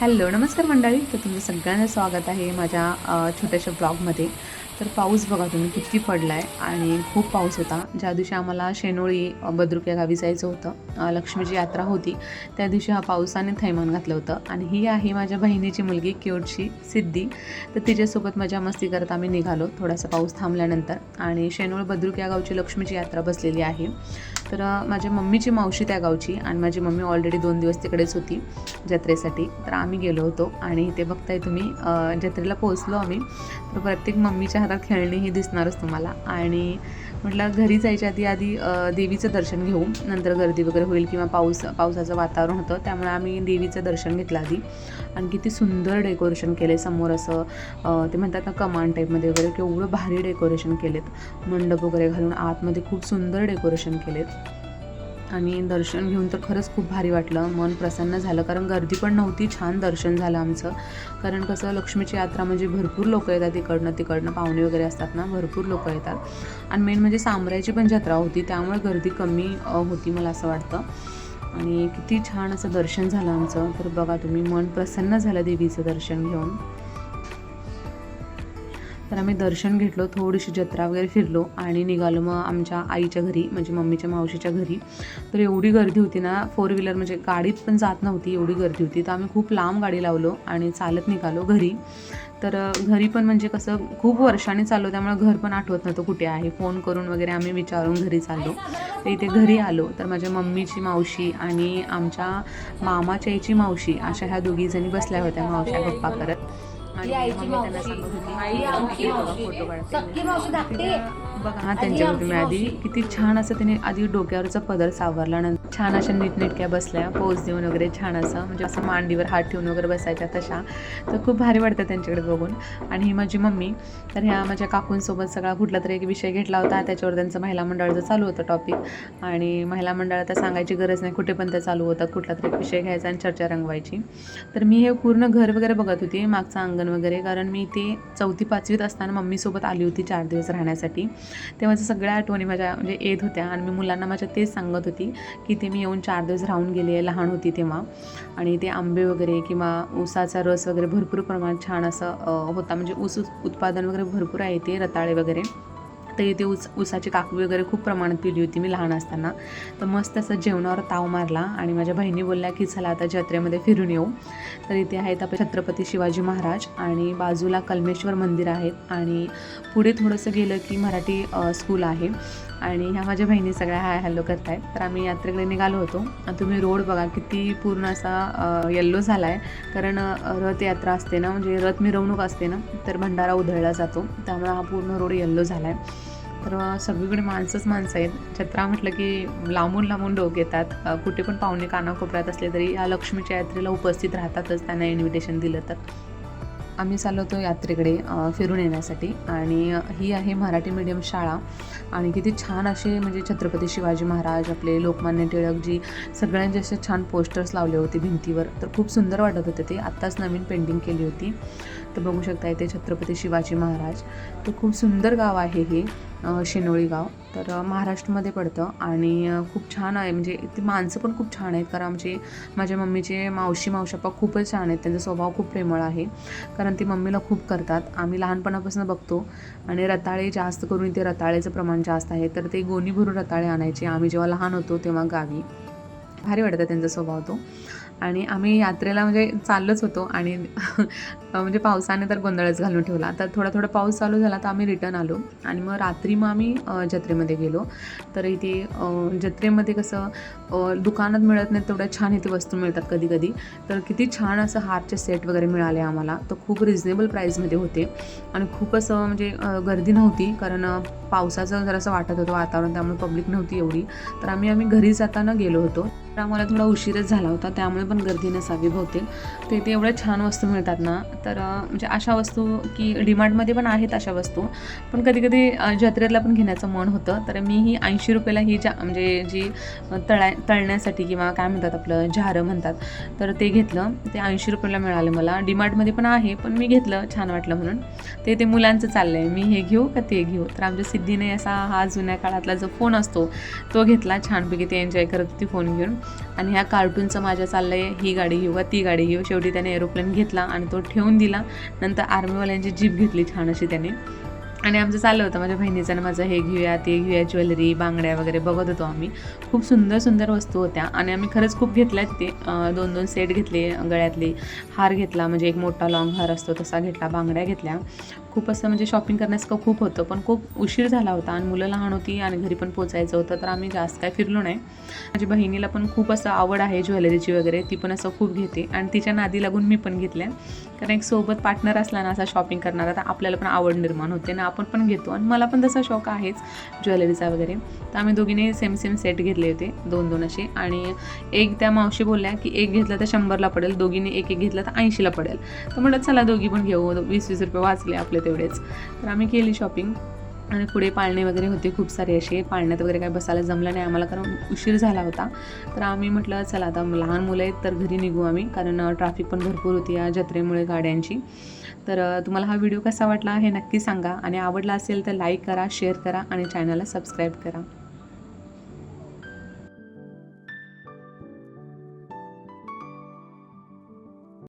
Hello नमस्कार मंडळी. तर तुमचं सगळ्यांना स्वागत आहे माझ्या छोट्याशा ब्लॉगमध्ये. तर पाऊस बघा तुम्ही किती पडला आहे आणि खूप पाऊस होता. ज्या दिवशी आम्हाला शेनोळी बद्रुक या गावी जायचं होतं लक्ष्मीची यात्रा होती त्या दिवशी हा पावसाने थैमान घातलं होतं. आणि ही आहे माझ्या बहिणीची मुलगी क्यूटची सिद्धी. तर तिच्यासोबत मजा मस्ती करत आम्ही निघालो. थोडासा पाऊस थांबल्यानंतर. आणि शेनोळ बद्रुक या गावची लक्ष्मीची यात्रा बसलेली आहे. तर माझ्या मम्मीची मावशी त्या गावची आणि माझी मम्मी ऑलरेडी दोन दिवस तिकडेच होती जत्रेसाठी. तर आम्ही गेलो होतो आणि ते बघताय तुम्ही जत्रेला पोहोचलो आम्ही. तर प्रत्येक मम्मीच्या हातात खेळणी ही दिसणारच तुम्हाला. आणि म्हटलं घरी जायच्या आधी आधी देवीचं दर्शन घेऊ. नंतर गर्दी वगैरे होईल किंवा पाऊस पावसाचं वातावरण होतं त्यामुळे आम्ही देवीचं दर्शन घेतलं आधी. आणि किती सुंदर डेकोरेशन केले समोर असं ते म्हणतात ना कमान टाईपमध्ये वगैरे केवढं भारी डेकोरेशन केलेत. मंडप वगैरे घालून आतमध्ये खूप सुंदर डेकोरेशन केलेत. आणि दर्शन घेऊन तर खरंच खूप भारी वाटलं. मन प्रसन्न झालं. कारण गर्दी पण नव्हती. छान दर्शन झालं आमचं. कारण कसं लक्ष्मीची यात्रा म्हणजे भरपूर लोक येतात इकडनं तिकडनं. पाहुणे वगैरे असतात ना भरपूर लोक येतात. आणि मेन म्हणजे सामरायची पण जत्रा होती. त्यामुळे गर्दी कमी होती मला असं वाटतं. आणि किती छान असं दर्शन झालं आमचं. तर बघा तुम्ही मन प्रसन्न झालं देवीचं दर्शन घेऊन. तर आम्ही दर्शन घेतलो थोडीशी जत्रा वगैरे फिरलो आणि निघालो मग आमच्या आईच्या घरी म्हणजे मम्मीच्या मावशीच्या घरी. तर एवढी गर्दी होती ना फोर व्हीलर म्हणजे गाडीत पण जात नव्हती एवढी गर्दी होती. तर आम्ही खूप लांब गाडी लावलो आणि चालत निघालो घरी. तर घरी पण म्हणजे कसं खूप वर्षांनी चाललो त्यामुळे घर पण आठवत नव्हतं कुठे आहे. फोन करून वगैरे आम्ही विचारून घरी चाललो. तर इथे घरी आलो. तर माझ्या मम्मीची मावशी आणि आमच्या मामाच्या आईची मावशी अशा ह्या दोघीजणी बसल्या होत्या मावश्या गप्पा करत त्यांना मावशी, बघा, मावशी, मावशी हा आणि त्यांच्यावर तुम्ही आमची आधी मावशी. किती छान असं तिने आधी डोक्यावरचा पदर सावरला नंतर. छान अशा नीटनेटक्या बसल्या पोज देऊन वगैरे छान असं म्हणजे असं मांडीवर हात ठेवून वगैरे बसायच्या तशा. तर खूप भारी वाटतं त्यांच्याकडे बघून. आणि ही माझी मम्मी. तर ह्या माझ्या काकूंसोबत सगळा कुठला तरी एक विषय घेतला होता. त्याच्यावर त्यांचं महिला मंडळाचं चालू होतं टॉपिक आणि महिला मंडळात तर सांगायची गरज नाही कुठे पण ते चालू होतात कुठला तरी एक विषय घ्यायचा आणि चर्चा रंगवायची. तर मी हे पूर्ण घर वगैरे बघत होती मागचं अंगण वगैरे. कारण मी ते चौथी पाचवीत असताना मम्मीसोबत आली होती चार दिवस राहण्यासाठी. तेव्हाच्या सगळ्या आठवणी माझ्या म्हणजे येत होत्या. आणि मी मुलांना माझ्या तेच सांगत होती की ते मी येऊन चार दिवस राहून गेले लहान होती तेव्हा. आणि ते आंबे वगैरे किंवा ऊसाचा रस वगैरे भरपूर प्रमाणात छान असं होता. म्हणजे ऊस उत्पादन वगैरे भरपूर आहे ते रताळे वगैरे. तर इथे ऊस ऊसाची काकवी वगैरे खूप प्रमाणात पिली होती मी लहान असताना. तर मस्त असं जेवणावर ताव मारला आणि माझ्या बहिणी बोलल्या की चला आता जत्रेमध्ये फिरून येऊ. तर इथे आहेत आपले छत्रपती शिवाजी महाराज आणि बाजूला कलमेश्वर मंदिर आहेत. आणि पुढे थोडंसं गेलं की मराठी स्कूल आहे. आणि ह्या माझ्या बहिणी सगळ्या हाय हॅलो करतायत. तर आम्ही यात्रेकडे निघालो होतो. तुम्ही रोड बघा किती पूर्ण असा येल्लो झाला आहे कारण रथयात्रा असते ना म्हणजे रथ मिरवणूक असते ना तर भंडारा उधळला जातो. त्यामुळे हा पूर्ण रोड येल्लो झाला आहे तर सगळीकडे माणसंच माणसं आहेत. जत्रा म्हटलं की लांबून लांबून लोक येतात. कुठे पण पाहुणे कानाकोपऱ्यात असले तरी या लक्ष्मीच्या यात्रेला उपस्थित राहतातच त्यांना इन्व्हिटेशन दिलं तर. आम्ही चाललो होतो यात्रेकडे फिरून येण्यासाठी. आणि ही आहे मराठी मीडियम शाळा. आणि किती छान असे म्हणजे छत्रपती शिवाजी महाराज आपले लोकमान्य टिळकजी सगळ्यांचे असे छान पोस्टर्स लावले होते भिंतीवर. तर खूप सुंदर वाटत होते ते. आत्ताच नवीन पेंटिंग केली होती. तर बघू शकता इथे छत्रपती शिवाजी महाराज. तर खूप सुंदर गाव आहे हे शिनोळी गाव. तर महाराष्ट्रामध्ये पडतं आणि खूप छान आहे. म्हणजे ते माणसं पण खूप छान आहेत. कारण आमचे माझ्या मम्मीचे मावशी मावशाप्पा खूपच छान आहेत. त्यांचा स्वभाव खूप प्रेमळ आहे. कारण ती मम्मीला खूप करतात. आम्ही लहानपणापासून बघतो. आणि रताळे जास्त करून इथे रताळेचं प्रमाण जास्त आहे. तर ते गोणी भरून रताळे आणायचे. आम्ही जेव्हा लहान होतो तेव्हा गावी. भारी वाटतं त्यांचा स्वभाव तो. आणि आम्ही यात्रेला म्हणजे चाललोच होतो आणि म्हणजे पावसाने तर गोंधळच घालून ठेवला. तर थोडा थोडा पाऊस चालू झाला तर आम्ही रिटर्न आलो. आणि मग रात्री मग आम्ही जत्रेमध्ये गेलो. तर इथे जत्रेमध्ये कसं दुकानात मिळत नाही तेवढ्या छान इथे वस्तू मिळतात कधी कधी तर किती छान असं हारचे सेट वगैरे मिळाले आम्हाला. तर खूप रिजनेबल प्राईजमध्ये होते. आणि खूप असं म्हणजे गर्दी नव्हती. कारण पावसाचं जरासं वाटत होतं वातावरण. त्यामुळे पब्लिक नव्हती एवढी. तर आम्ही आम्ही घरी जाताना गेलो होतो. आम्हाला थोडा उशीरच झाला होता त्यामुळे पण गर्दी नसावी बहुतेक. तर इथे एवढ्या छान वस्तू मिळतात ना तर म्हणजे अशा वस्तू की डिमार्टमध्ये पण आहेत अशा वस्तू पण कधी कधी जत्रेतला पण घेण्याचं मन होतं तर मी ही ऐंशी रुपयाला ही जा म्हणजे जी तळा तळण्यासाठी किंवा काय म्हणतात आपलं झारं म्हणतात तर ते घेतलं ते ऐंशी रुपयाला मिळालं मला. डिमार्टमध्ये पण आहे पण मी घेतलं छान वाटलं म्हणून. ते ते मुलांचं चाललं आहे मी हे घेऊ का ते घेऊ? तर आमच्या सिद्धीने असा हा जुन्या काळातला जो फोन असतो तो घेतला छानपैकी ते एन्जॉय करत होती फोन घेऊन. आणि ह्या कार्टूनचं माझ्या चाललं आहे ही गाडी घेऊ का ती गाडी घेऊ. शेवटी त्याने एरोप्लेन घेतला आणि तो ठेवून दिला. नंतर आर्मीवाल्यांची जीप घेतली छान अशी त्याने. आणि आमचं चाललं होतं माझ्या बहिणीचं आणि माझं हे घेऊया ते घेऊया ज्वेलरी बांगड्या वगैरे बघत होतो आम्ही. खूप सुंदर सुंदर वस्तू होत्या. आणि आम्ही खरंच खूप घेतल्या तिथे. दोन दोन सेट घेतले गळ्यातले. हार घेतला म्हणजे एक मोठा लॉंग हार असतो तसा घेतला बांगड्या घेतल्या. खूप असं म्हणजे शॉपिंग करण्यासारखं खूप होतं पण खूप उशीर झाला होता. आणि मुलं लहान होती आणि घरी पण पोचायचं होतं तर आम्ही जास्त काय फिरलो नाही. माझ्या बहिणीला पण खूप असं आवड आहे ज्वेलरीची वगैरे ती पण असं खूप घेते. आणि तिच्या नादी लागून मी पण घेतल्या. कारण एक सोबत पार्टनर असला ना असा शॉपिंग करणारा तर आपल्याला पण आवड निर्माण होते ना. आपण पण घेतो. आणि मला पण तसा शौक आहेच ज्वेलरीचा वगैरे. तर आम्ही दोघींनी सेम सेम सेट घेतले होते. दोन दोन असे. आणि एक त्या मावशी बोलल्या की एक घेतला तर शंभरला पडेल. दोघींनी एक एक घेतला तर ऐंशीला पडेल. तर म्हटलं चला दोघी पण घेऊ. वीस वीस रुपये वाचले आपले तेवढेच. तर आम्ही केली शॉपिंग आणि पुढे पाळणे वगैरे होते खूप सारे असे. पाळण्यात वगैरे काय बसायला जमलं नाही. आम्हाला कारण उशीर झाला होता. तर आम्ही म्हटलं चला आता लहान मुलं आहेत तर घरी निघू आम्ही. कारण ट्रॅफिक पण भरपूर होती या जत्रेमुळे गाड्यांची. तर तुम्हाला हा व्हिडिओ कसा वाटला हे नक्की सांगा आणि आवडला असेल तर लाईक करा शेअर करा आणि चॅनलला सबस्क्राईब करा.